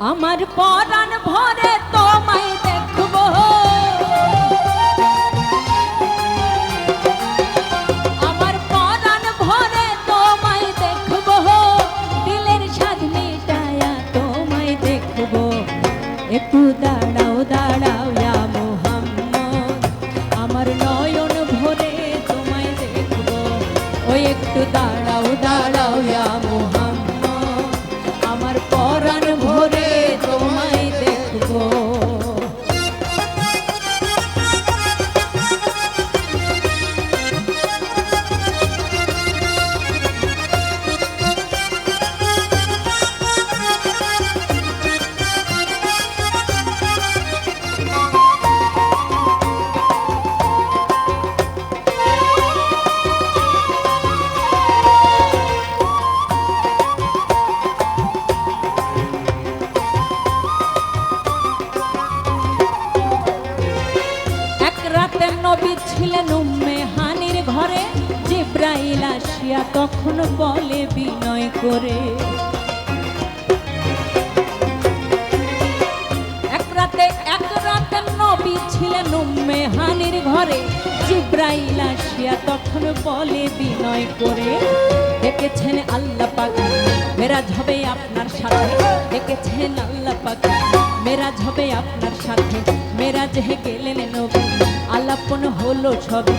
আমার পরাণ ভরে তোমায় দেখব। আমার পরাণ ভরে তোমায় দেখব। দিলের স্বাদ মেটায়া তোমায় দেখব। একটু দাঁড়াও ছিলেন উম্মে হানির ঘরে, জিব্রাইল আসিয়া তখন বলে বিনয় করে। এক রাতে এক রাতে নবী ছিলেন উম্মে হানির ঘরে, জিব্রাইল আসিয়া তখন বলে বিনয় করে। দেখেছেন আল্লাহ পাক, মেরাজ হবে আপনার সাথে। দেখেছেন আল্লাহ পাক, মেরাজ হবে আপনার সাথে। মেরাজ হে গেলেন নবী, আলাপন হলো ছবি,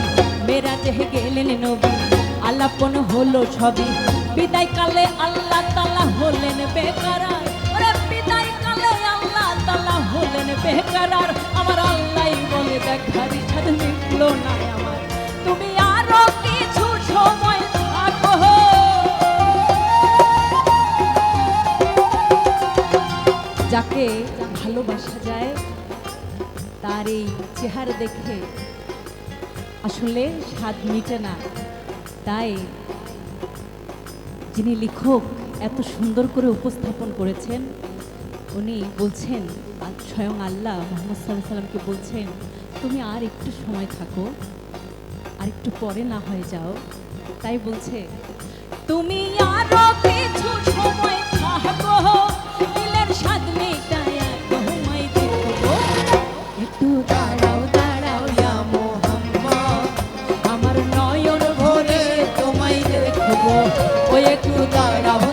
মেরাজ গেলেন নবী, আলাপন হলো ছবি। বিদায় কালে আল্লাহ তালা হলেন বেকারার বিদায় কালে আল্লাহ তালা হলেন আমার আল্লাহ বলে না আমার। তুমি আরও কিছু সময় যাকে ভালোবাসা যায়, তার এই চেহারা দেখে আসলে স্বাদ মিটে না। তাই যিনি লেখক এত সুন্দর করে উপস্থাপন করেছেন, উনি বলছেন স্বয়ং আল্লাহ মোহাম্মদ সাল্লাহ সাল্লামকে বলছেন, তুমি আর একটু সময় থাকো, আর একটু পরে না হয়ে যাও। তাই বলছে, তুমি আরও কিছু সময় ওই একটু দাঁড়াও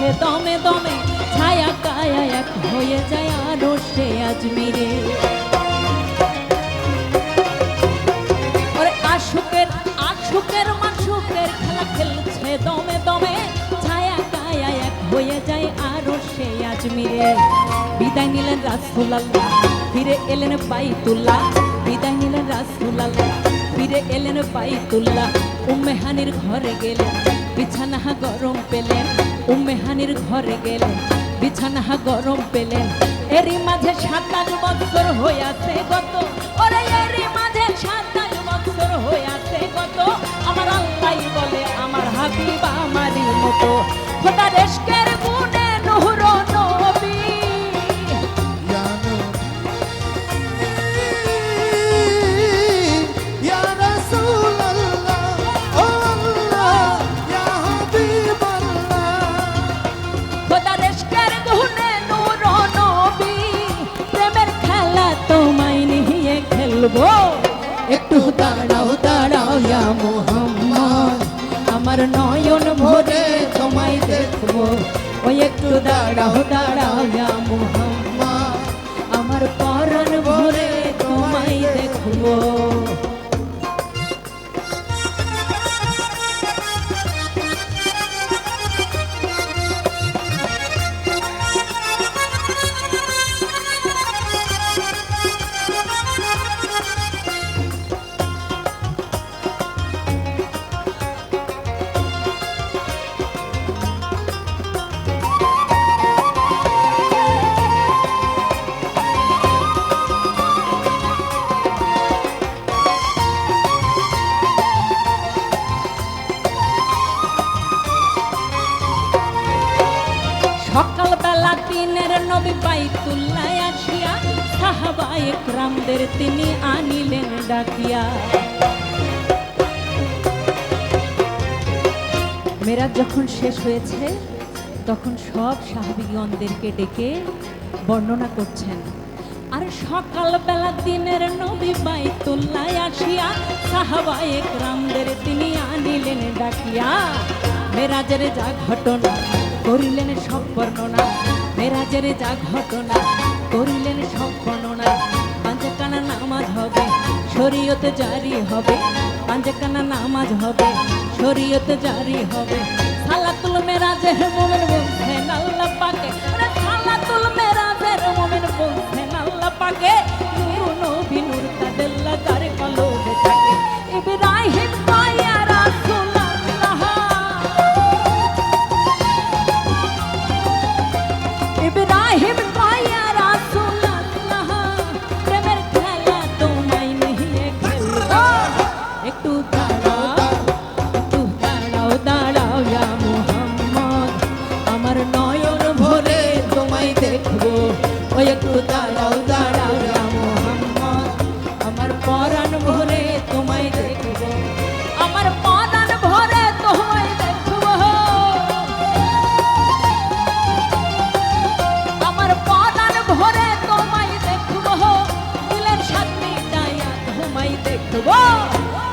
খেলছে দমে দমে, ছায়া কায়া এক হয়ে যায় আরও সে আজমিরে আশুকের আশুকের মাছুকের খেলা খেলছে দমে দমে, ছায়া কায়া এক হয়ে যায় আরও, সে আজমিরে বিদায় নিলেন রাসুলাল্লাহ, ফিরে এলেন বাইতুল্লাহ। বিদায় নিলেন রাসুলাল্লাহ, ফিরে এলেন বাইতুল্লাহ। উম্মেহানির ঘরে গেলেন বিছানা গরম পেলেন। উম্মেহানির ঘরে গেলেন বিছানা গরম পেলেন এরই মাঝে সাতাশ বছর হইয়াছে গত। ওরে, এরই মাঝে সাতাশ বছর হইয়াছে গত। নয়ন ভরে তোমায় দেখব। ওই একটু দাঁড়াও দাঁড়াও মোহাম্মা। আমার পরন ভরে তোমায় দেখব। নবী বাইতুল্লাহ আসিয়া সাহাবায়ে একরামদের তিনি আনিলেন ডাকিয়া। মেরাজ যখন শেষ হয়েছে, তখন সব সাহাবিগণদেরকে ডেকে বর্ণনা করছেন। আর সকালবেলা দিনের নবী বাইতুল্লাহ আসিয়া সাহাবায়ে একরামদের তিনি আনিলেন ডাকিয়া। মেরাজের যা ঘটনা করিলেন সব বর্ণনা, মেরাজের যা ঘটনা, করিলেন সব বর্ণনা। পাঞ্চকানা নামাজ হবে, শরীয়ত জারি হবে। পাঞ্চকানা নামাজ হবে, শরীয়ত জারি হবে। সালাতুল মেরাজের মোমেন বলছেন, আল্লাহ পাকে। সালাতুল মেরাজের মোমেন বলছেন, আল্লাহ পাকে।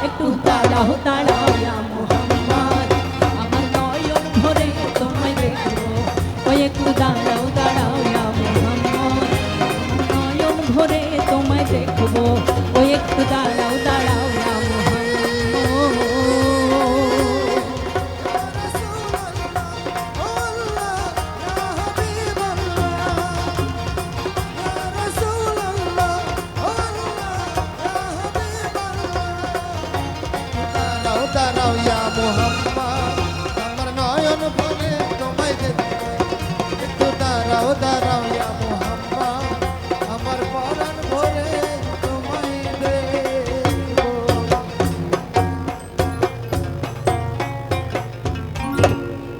একটু দাঁড়াও দাঁড়াও মোহাম্মদ আমার নয়ন ভরে তোমায় দেখব। ওই একটু দাঁড়াও দাঁড়াও মোহাম্মদ নয়ন ভরে তোমায় দেখব। ওই একটু দাঁড়াও।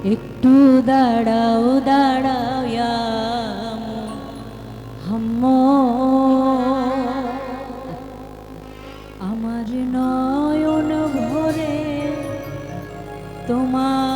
একটু দাঁড়াও দাঁড়াও হাম আমার নয়ন ভরে তোমায়